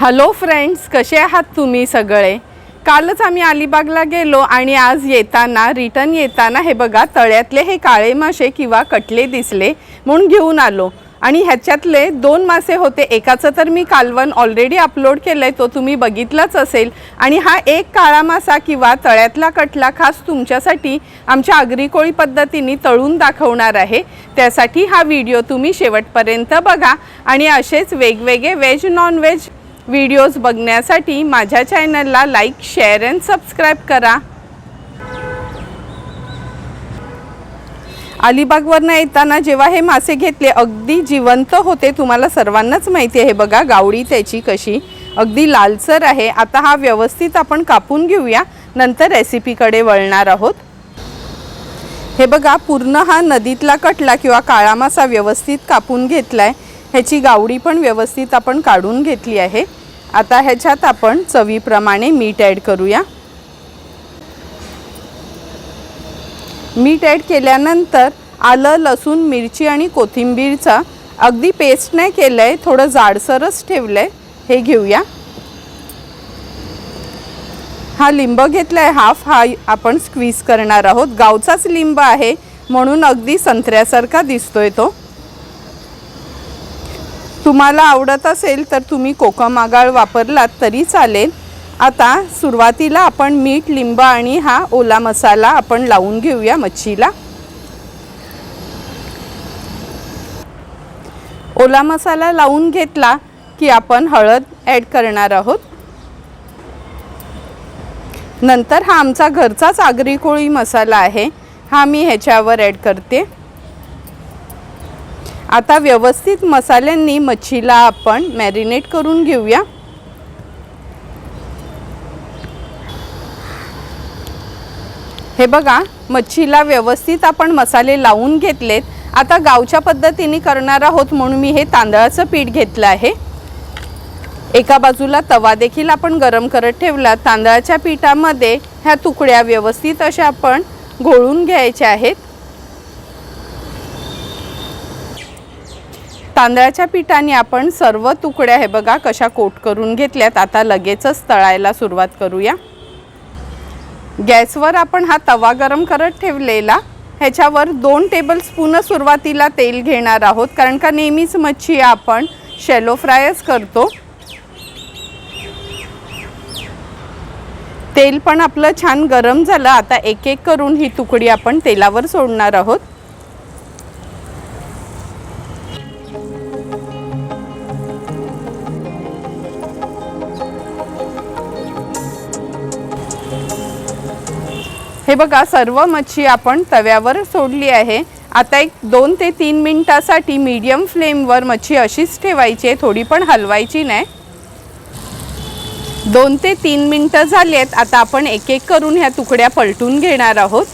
Hello friends कसे आहात तुम्ही सगळे? कालच आम्ही अलिबागला गेलो आणि आज येताना रिटर्न येताना हे बघा तळ्यातले हे काळे मासे किंवा कटले दिसले म्हणून घेऊन आलो. आणि ह्याच्यातले दोन मासे होते एकाचं तर मी कालवण ऑलरेडी अपलोड केलं आहे तो तुम्ही बघितलाच असेल. आणि हा एक काळा मासा किंवा तळ्यातला कटला खास तुमच्यासाठी आमच्या आगरी कोळी पद्धतीने तळून दाखवणार आहे. त्यासाठी हा व्हिडिओ तुम्ही शेवटपर्यंत बघा. आणि असेच वेगवेगळे व्हेज नॉन व्हेज व्हिडिओज बघण्यासाठी माझ्या चॅनलला लाईक शेअर अँड सबस्क्राईब करा. अलिबागवरनं येताना जेव्हा हे मासे घेतले अगदी जिवंत होते. तुम्हाला सर्वांनाच माहिती आहे बघा गावडी त्याची कशी. अगदी लालसर आहे. आता हा व्यवस्थित आपण कापून घेऊया. नंतर रेसिपीकडे वळणार आहोत. हे बघा पूर्ण हा नदीतला कटला किंवा काळा मासा व्यवस्थित कापून घेतला आहे ह्याची गावडी पण व्यवस्थित आपण काढून घेतली आहे. आता ह्याच्यात आपण चवीप्रमाणे मीठ ॲड करूया. मीठ ॲड केल्यानंतर आलं लसूण मिरची आणि कोथिंबीरचा अगदी पेस्ट नाही केलं आहे थोडं जाडसरच ठेवलं आहे हे घेऊया. हा लिंब घेतला आहे हाफ हा आपण स्क्वीज करणार आहोत. गावचाच लिंब आहे म्हणून अगदी संत्र्यासारखा दिसतोय तो. तुम्हाला आवडत असेल तर तुम्ही कोकम आगाळ वापरलात तरी चालेल. आता सुरुवातीला आपण मीठ लिंब आणि हा ओला मसाला आपण लावून घेऊया मच्छीला. ओला मसाला लावून घेतला की आपण हळद ॲड करणार आहोत. नंतर हा आमचा घरचाच आगरी कोळी मसाला आहे. हा मी ह्याच्यावर ॲड करते. आता व्यवस्थित मसाल्यांनी मच्छीला आपण मॅरिनेट करून घेऊया. हे बघा मच्छीला व्यवस्थित आपण मसाले लावून घेतलेत. आता गावच्या पद्धतीने करणार आहोत म्हणून मी हे तांदळाचं पीठ घेतलं आहे. एका बाजूला तवा देखील आपण गरम करत ठेवला. तांदळाच्या पिठामध्ये ह्या तुकड्या व्यवस्थित अशा आपण घोळून घ्यायच्या आहेत. तांदळाच्या पिठाने आपण सर्व तुकड्या हे बघा कशा कोट करून घेतल्यात. आता लगेचच तळायला सुरुवात करूया. गॅसवर आपण हा तवा गरम करत ठेवलेला. ह्याच्यावर दोन टेबलस्पून सुरुवातीला तेल घेणार आहोत. कारण का नेहमीच मच्छी आपण शेलो फ्रायच करतो. तेल पण आपलं छान गरम झालं. आता एक एक करून ही तुकडी आपण तेलावर सोडणार आहोत. हे बघा सर्व मच्छी आपण तव्यावर सोडली आहे. आता एक दोन ते तीन मिनटासाठी मीडियम फ्लेमवर मच्छी अशीच ठेवायची आहे थोडी पण हलवायची नाही. दोन ते तीन मिनटं झाली आहेत. आता आपण एक एक करून ह्या तुकड्या पलटून घेणार आहोत.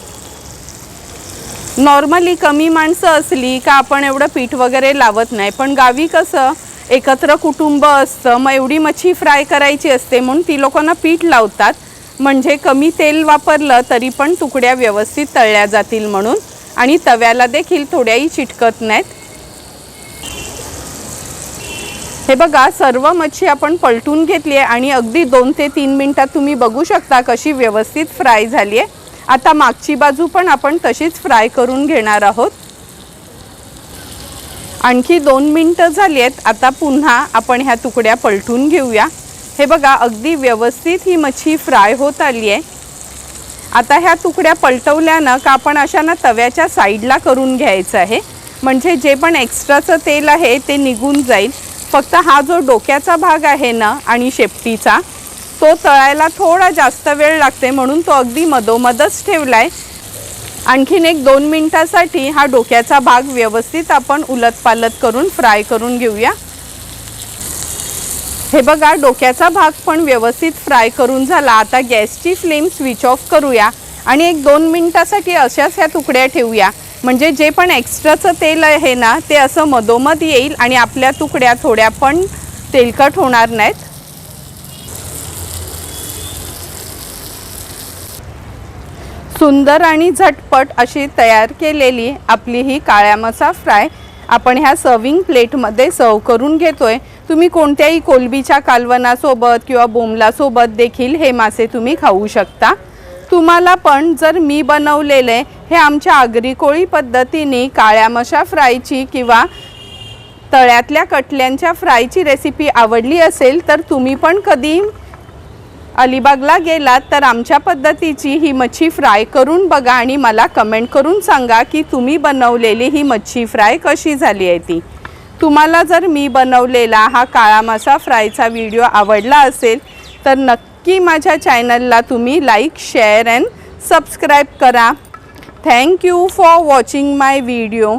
नॉर्मली कमी माणसं असली का आपण एवढं पीठ वगैरे लावत नाही पण गावी कसं एकत्र कुटुंब असतं मग एवढी मच्छी फ्राय करायची असते म्हणून ती लोकांना पीठ लावतात. म्हणजे कमी तेल वापरलं तरी पण तुकड्या व्यवस्थित तळल्या जातील म्हणून. आणि तव्याला देखील थोड्याही चिटकत नाहीत. हे बघा सर्व मच्छी आपण पलटून घेतली आहे आणि अगदी दोन ते तीन मिनटात तुम्ही बघू शकता कशी व्यवस्थित फ्राय झाली आहे. आता मागची बाजू पण आपण तशीच फ्राय करून घेणार आहोत. आणखी दोन मिनटं झाली आहेत. आता पुन्हा आपण ह्या तुकड्या पलटून घेऊया. हे बघा अगदी व्यवस्थित ही मच्छी फ्राय होत आली आहे. आता ह्या तुकड्या पलटवल्यानं का आपण अशा ना तव्याच्या साईडला करून घ्यायचं आहे. म्हणजे जे पण एक्स्ट्राचं तेल आहे ते निघून जाईल. फक्त हा जो डोक्याचा भाग आहे ना आणि शेपटीचा तो तळायला थोडा जास्त वेळ लागते म्हणून तो अगदी मधोमधच ठेवला आहे आणखीन एक दोन मिनटासाठी हा डोक्याचा भाग व्यवस्थित आपण उलटपालट करून फ्राय करून घेऊया. हे बघा डोक्याचा भाग पण व्यवस्थित फ्राय करून झाला. आता गॅसची फ्लेम स्विच ऑफ करूया आणि एक दोन मिनटासाठी अशाच ह्या तुकड्या ठेवूया. म्हणजे जे पण एक्स्ट्राचं तेल आहे ना ते असं मधोमध येईल आणि आपल्या तुकड्या थोड्या पण तेलकट होणार नाहीत. सुंदर आणि झटपट अशी तयार केलेली आपली ही काळ्या मसा फ्राय आपण ह्या सर्विंग प्लेटमध्ये सर्व करून घेतोय. तुम्ही कोणत्याही कोलबीच्या कालवनासोबत किंवा बोंबलासोबत देखील हे मासे तुम्ही खाऊ शकता. तुम्हाला पण जर मी बनवलेले हे आमच्या आगरी कोळी पद्धतीने काळ्या मशा फ्रायची किंवा तळ्यातल्या कटल्यांच्या फ्रायची रेसिपी आवडली असेल तर तुम्ही पण कधी अलिबागला गेलात तर आमच्या पद्धतीची ही मच्छी फ्राय करून बघा आणि मला कमेंट करून सांगा की तुम्ही बनवलेली ही मच्छी फ्राय कशी झाली आहे ती. तुम्हाला जर मी बनवलेला हा काळा मासा फ्रायचा व्हिडिओ आवडला असेल तर नक्की माझ्या चॅनलला तुम्ही लाईक शेअर अँड सबस्क्राईब करा. Thank you for watching my video